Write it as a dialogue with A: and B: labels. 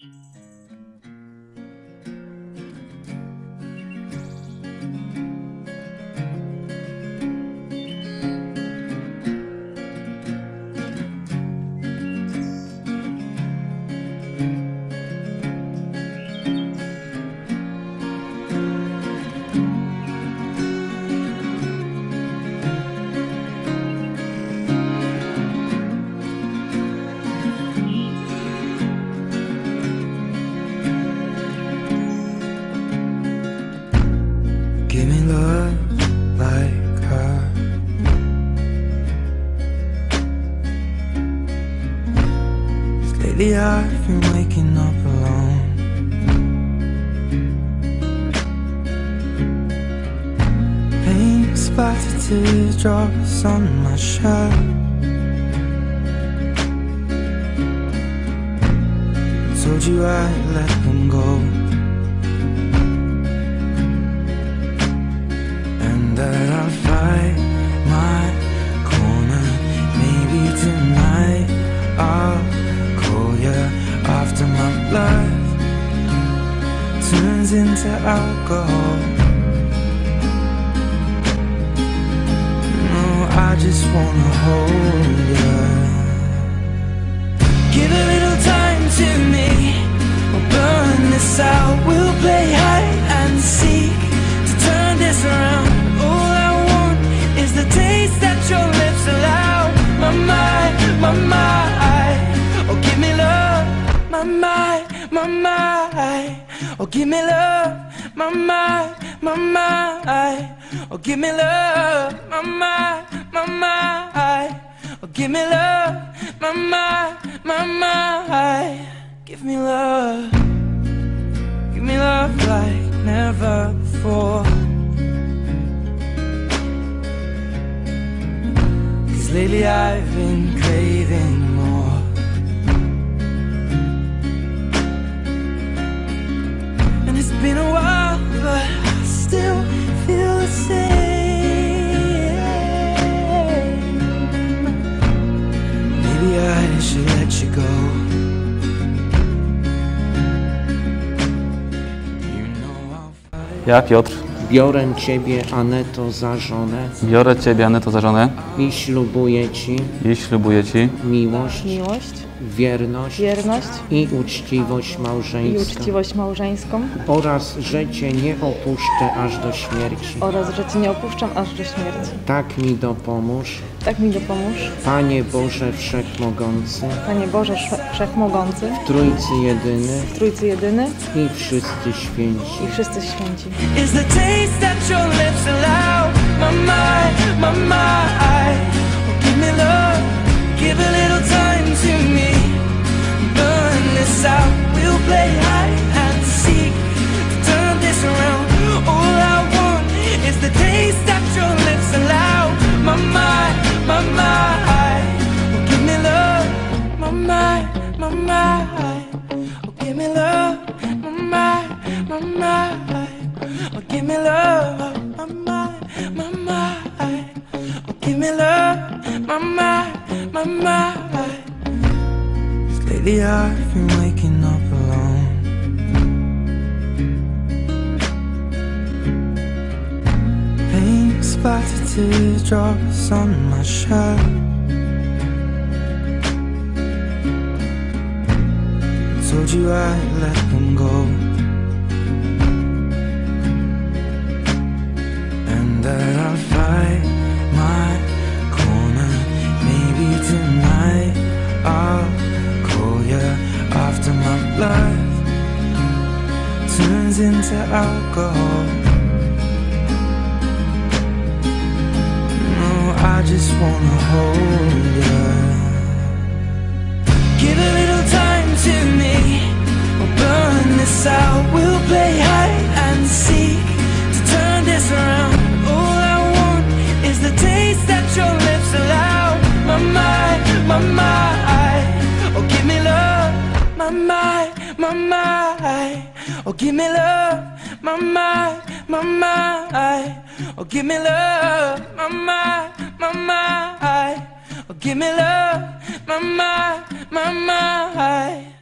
A: Give lately I've been waking up alone. Paint splattered teardrops on my shirt. Told you I'd let them go. My blood turns into alcohol. No, I just wanna hold you. Give a little time to me. We'll burn this out. We'll play hide and seek to turn this around. All I want is the taste that your lips allow. My mind, my mind. My mind. Oh, give me love. My mind, my mind. Oh, give me love. My mind, my mind. Oh, give me love. My mind, my mind. Give me love. Give me love like never before. Cause lately I've been
B: Ja, Piotr,
C: Biorę Ciebie, Aneto, za żonę.
B: Biorę Ciebie, Aneto, za żonę.
C: I ślubuję Ci
B: i ślubuję Ci
C: miłość,
D: miłość,
C: wierność
D: wierność.
C: i uczciwość
D: i
C: małżeńską.
D: uczciwość małżeńską.
C: Oraz, że Cię nie opuszczę aż do śmierci.
D: oraz, że Cię nie opuszczam aż do śmierci.
C: Tak mi dopomóż,
D: Tak mi dopomóż,
C: Panie Boże Wszechmogący,
D: Panie Boże Wszech- Wszechmogący,
C: Trójcy Jedyny
D: Trójcy Jedyny
C: i wszyscy święci.
D: i wszyscy święci.
A: is the taste that your lips allow. My mind, my mind. Mind, my. Oh, give me love, my mind, my mind. Oh, give me love, my mind, my mind. Oh, give me love, my my mind. 'Cause lately I've been waking up alone. Paint splattered teardrops on my shirt. Told you I'd let them go. And that I'll fight my corner. Maybe tonight I'll call you after my blood turns into alcohol. No, I just wanna hold you. Mind, my. Oh, give me love. My mind, my mind. Oh, give me love. My mind, my mind. Oh, give me love. My mind, my mind. Oh, give me love. My mind, my mind.